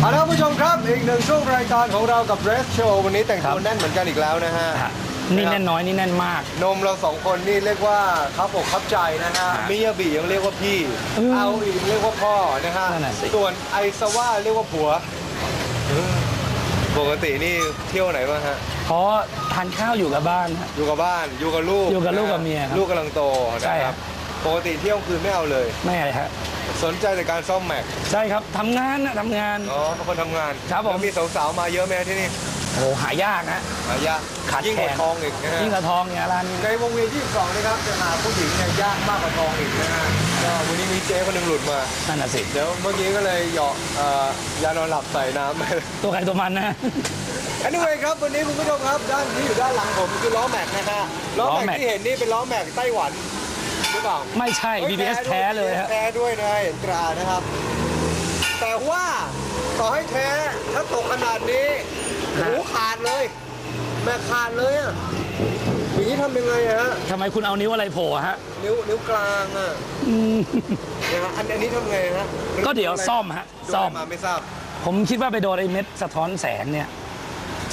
เอาละครับผู้ชมครับอีกหนึ่งช่วงรายการของเรากับ Rest Show วันนี้แต่งครัตัวบแน่นเหมือนกันอีกแล้วนะฮะฮะนี่แน่นน้อยนี่แน่นมาก นมเราสองคนนี่เรียกว่าครับอกครับใจนะฮะฮะมิยาบิยังเรียกว่าพี่อืมเอาอีกเรียกว่าพ่อนะฮะนั่นน่ะสิ ส่วนไอซาว่าเรียกว่าผัวเออปกตินี่เที่ยวไหนบ้างฮะเพราะทานข้าวอยู่กับบ้านฮะ อยู่กับบ้านอยู่กับลูกอยู่กับลูกนะฮะกับเมียครับลูกกำลังโตนะใช่คครัรับบ ปกติเที่ยวคืนไม่เอาเลย ไม่อะไรฮะสนใจแต่การซ่อมแม็กใช่ครับทำงานนะทำงาน อ๋อเป็นคนทำงานครับผม แล้วมีสาวๆมาเยอะไหมฮะที่นี่โอ้หายากฮะ หายากขาดยิ่งกว่าแคลนทองอีกนะฮะยิ่งกระทองเนี่ยร้านนี้ในวงเวียนที่2นะครับจะหาผู้หญิงเนี่ยยากมากกว่าทองอีกนะฮะก็วันนี้มีเจ๊คนหนึ่งหลุดมา นั่นน่ะสิเดี๋ยวเมื่อกี้ก็เลยเหยาะเอ่อยานอนหลับใส่น้ำไป ตัวใครตัวมันนะอันนี้เวยครับวันนี้คุณผู้ชมครับด้านที่อยู่ด้านหลังผมคือล้อแม็กนะฮะล้อล้อแม็กแม็กที่เห็นนี่เป็นล้อแม็กไต้หวัน หรือเปล่าไม่ใช่ฮ้ย BBS แท้เลยฮะ แท้ด้วยนะเห็นตรานะครับ แต่ว่าต่อให้แท้ถ้าตกขนาดนี้หูขาดเลย แม่ขาดเลยอะอย่างนี้ทำยังไงอะฮะทำไมคุณเอานิ้วอะไรโผล่ฮะนิ้วนิ้วกลางอะอืมนะฮะอันอันนี้ทำไงฮะก็เดี๋ยวซ่อมฮะโดนซ่อม มาไม่ทราบผมคิดว่าไปโดนไอ้เม็ดสะท้อนแสงเนี่ย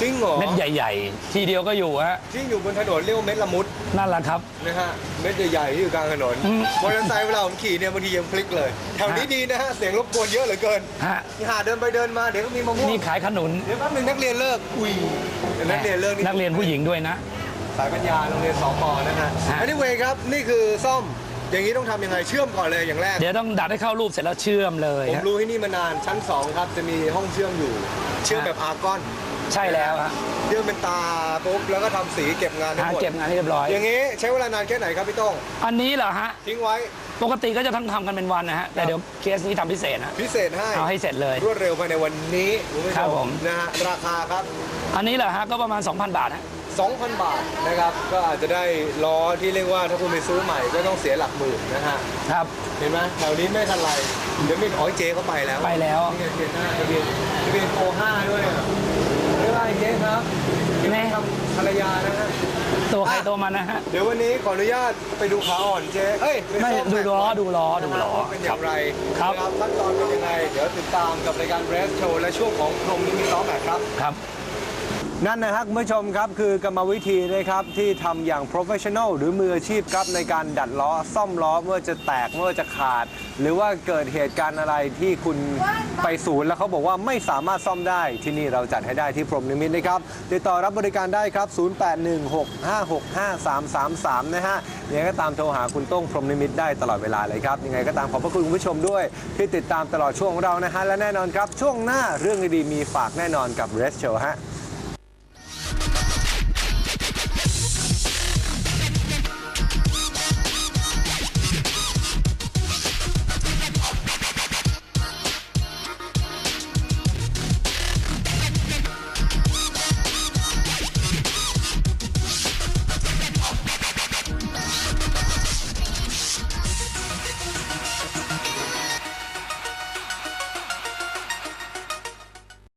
จริงเหรอเม็ดใหญ่ ๆ ทีเดียวก็อยู่ฮะที่อยู่บนถนนเรียกว่าเม็ดละมุดนั่นแหละครับ นะฮะเม็ดใหญ่ๆที่อยู่กลางถนนอืม มอเตอร์ไซค์เวลาผมขี่เนี่ยบางทียังพลิกเลยแถวนี้ฮะดีนะฮะเสียงรบกวนเยอะเหลือเกินฮะนี่หาเดินไปเดินมาเดี๋ยวก็มีมะม่วงนี่ขายขนุนเดี๋ยวแป๊บนึงนักเรียนเลิกอุ้ยเดี๋ยวนักเรียนเลิกนี่ นักเรียนผู้หญิงด้วยนะ สายปัญญาโรงเรียนสองปอนะฮะฮะ อันนี้เวครับ นี่คือซ่อม อย่างนี้ต้องทำยังไงเชื่อมก่อนเลยอย่างแรก เดี๋ยวต้องดัดให้เข้ารูปเสร็จแล้วเชื่อมเลยผมฮะรู้ที่นี่มานานชั้นสองครับ จะมีห้องเชื่อมอยู่ เชื่อมแบบอาร์กอนใช่แล้วฮะเชื่อมเป็นตาปุ๊บแล้วก็ทำสีเก็บงานทั้หางหมดเก็บงานให้เรียบร้อย อย่างนี้ใช้เวลานานแค่ไหนครับพี่ต้องอันนี้เหรอฮะ ทิ้งไว้ปกติก็จะทั้งทำกันเป็นวันนะฮะ แต่เดี๋ยวเคสนี้ทำพิเศษนะพิเศษให้ เอาให้เสร็จเลย รวดเร็วภายในวันนี้คุณผู้ชครับผม นะฮะราคาครับ อันนี้เหรอฮะก็ประมาณ 2,000 บาทฮะ 2,000 บาทนะครับ ก็อาจจะได้ล้อที่เรียกว่าถ้าคุณไปซื้อใหม่ก็ต้องเสียหลักหมื่นนะฮะ ครับ เห็นไหมแถวนี้ไม่ทันไร เดี๋ยวมีอ๋อยเจเขาไปแล้วไปแล้วนี่ไงเจหน้าทะเบียนทะเบียนโปรห้าด้วยอะเรียกว่าไอ้เจครับเดี๋ยวแม่ทำภรรยานะฮะ ตัวใครตัวมันนะฮะ เดี๋ยววันนี้ขออนุญาตไปดูขาอ่อนเจเอ้ยปไม่ซ่อดูล้อแม็กซ์ดูล้อก่นดูล้อนะฮะว่าเป็นอย่างไรครับ นะขั้นตอนเป็นยังไง เดี๋ยวติดตามกับรายการ Rest Show และช่วงของพรหมนิมิตล้อแม็กซ์ครับ ครับ นั่นนะครับคุณผู้ชมครับคือกรรมวิธีนะครับที่ทำอย่าง professional หรือมืออาชีพครับในการดัดล้อซ่อมล้อเมื่อจะแตกเมื่อจะขาด หรือว่าเกิดเหตุการณ์อะไรที่คุณไปศูนย์แล้วเขาบอกว่าไม่สามารถซ่อมได้ที่นี่เราจัดให้ได้ที่พรมนิมิตนะครับติดต่อรับบริการได้ครับ 0816565333 นะฮะยังไงก็ตามโทรหาคุณต้งพรมนิมิตได้ตลอดเวลาเลยครับยังไงก็ตามขอบพระคุณคุณผู้ชมด้วย ที่ติดตามตลอดช่วงของเรานะฮะและแน่นอนครับช่วงหน้าเรื่องดีๆมีฝากแน่นอนกับ Rest Show ฮะ